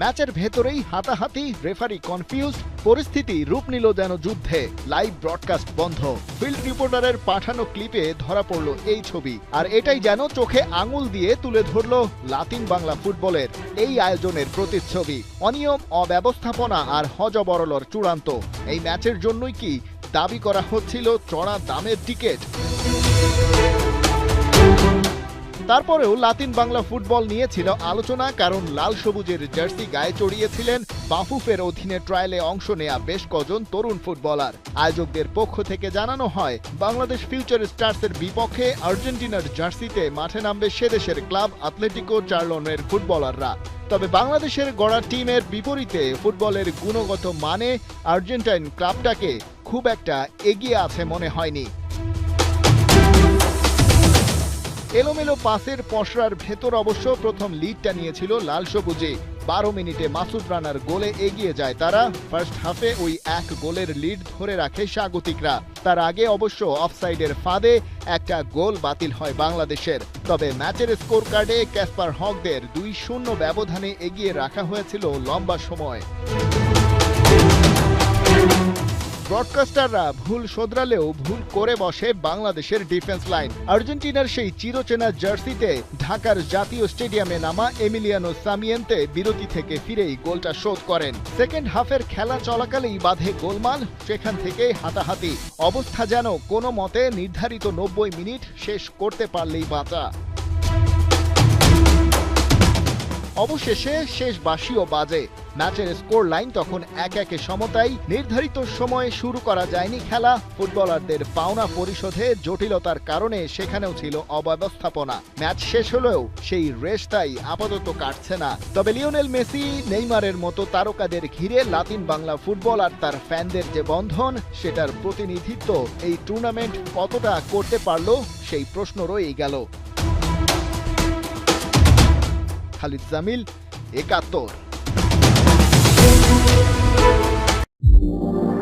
ম্যাচের ভেতরেই হাতাহাতি, রেফারি কনফিউজ পরিস্থিতি রূপ নিল যেন যুদ্ধে। লাইভ ব্রডকাস্ট বন্ধ। ফিল্ড রিপোর্টারের পাঠানো ক্লিপে ধরা পড়ল এই ছবি। আর এটাই যেন চোখে আঙুল দিয়ে তুলে ধরল লাতিন বাংলা ফুটবলের এই আয়োজনের প্রতিচ্ছবি। অনিয়ম, অব্যবস্থাপনা আর হজবরলর চূড়ান্ত। এই ম্যাচের জন্যই কি দাবি করা হচ্ছিল চড়া দামের টিকিট? তারপরেও লাতিন বাংলা ফুটবল নিয়েছিল আলোচনা, কারণ লাল সবুজের জার্সি গায়ে চড়িয়েছিলেন বাফুফের অধীনে ট্রায়ালে অংশ নেয়া বেশ কজন তরুণ ফুটবলার। আয়োজকদের পক্ষ থেকে জানানো হয়, বাংলাদেশ ফিউচার স্টার্সের বিপক্ষে আর্জেন্টিনার জার্সিতে মাঠে নামবে সে দেশের ক্লাব আতলেটিকো চার্লনের ফুটবলাররা। তবে বাংলাদেশের গড়া টিমের বিপরীতে ফুটবলের গুণগত মানে আর্জেন্টাইন ক্লাবটাকে খুব একটা এগিয়ে আছে মনে হয়নি। এলোমেলো পাসের পসরার ভেতর অবশ্য প্রথম লিডটা নিয়েছিল লাল সবুজে। বারো মিনিটে মাসুদ রানার গোলে এগিয়ে যায় তারা। ফার্স্ট হাফে ওই এক গোলের লিড ধরে রাখে স্বাগতিকরা। তার আগে অবশ্য অফসাইডের ফাঁদে একটা গোল বাতিল হয় বাংলাদেশের। তবে ম্যাচের স্কোর কার্ডে ক্যাসপার হকদের দুই শূন্য ব্যবধানে এগিয়ে রাখা হয়েছিল লম্বা সময়। ব্রডকাস্টাররা ভুল শোধরালেও ভুল করে বসে বাংলাদেশের ডিফেন্স লাইন আর্জেন্টিনার সেই চিরচেনা জার্সিতে ঢাকার জাতীয় স্টেডিয়ামে নামা এমিলিয়ানো সামিয়েন্তে বিরতি থেকে ফিরেই গোলটা শোধ করেন। সেকেন্ড হাফের খেলা চলাকালেই বাধে গোলমাল, সেখান থেকে হাতাহাতি। অবস্থা যেন কোনো মতে নির্ধারিত নব্বই মিনিট শেষ করতে পারলেই বাঁচা। অবশেষে শেষ বাসিও বাজে। ম্যাচের স্কোর লাইন তখন এক একে সমতায় নির্ধারিত সময়ে শুরু করা যায়নি খেলা। ফুটবলারদের পাওনা পরিশোধে জটিলতার কারণে সেখানেও ছিল অব্যবস্থাপনা। ম্যাচ শেষ হলেও সেই রেসটাই আপাতত কাটছে না। তবে লিওনেল মেসি, নেইমারের মতো তারকাদের ঘিরে লাতিন বাংলা ফুটবল আর তার ফ্যানদের যে বন্ধন, সেটার প্রতিনিধিত্ব এই টুর্নামেন্ট কতটা করতে পারল, সেই প্রশ্ন রয়েই গেল। খালিদ জামিল, একাত্তর। Thank you.